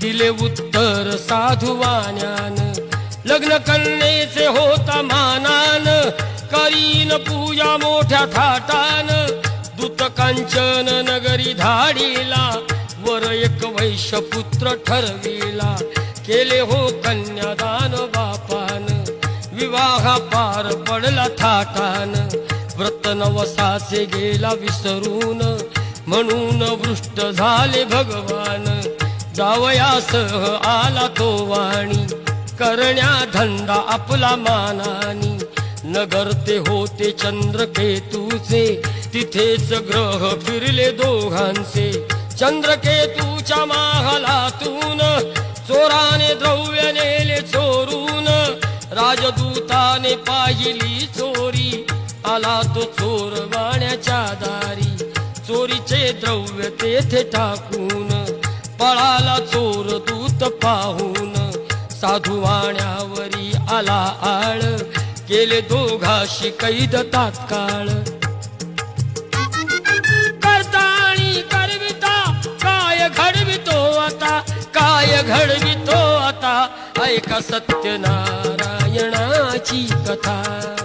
दिले उत्तर साधुवाण्यान लग्न कन्येचे होता मानान. करीन पूजा मोठ्या थाटान. दूत कांचन नगरी धाडीला. वर एक वैश्य पुत्र ठरविला. केले हो कन्यादान बापान. विवाह पार पडला थाटान. व्रत नवसाचे गेला विसरून. म्हणून वृष्ट झाले भगवान. जावयासह आला तो वाणी. करण्या धंदा आपला मानानी. नगर ते होते चंद्रकेतूचे. तिथेच ग्रह फिरले दोघांचे. चंद्रकेतूच्या माहलातून चोराने द्रव्य नेले चोरून. राजदूताने पाहिली चोरी. आला तो चोर वाण्याच्या दारी. चोरीचे द्रव्य तेथे टाकून पळाला चोर दूत पाहून साधू वाण्यावरी आला आळ. केले दोघाशी कैद तात्काळ. करता आणि करविता काय घडवितो आता? काय घडवितो आता? ऐका सत्यनारायणाची कथा.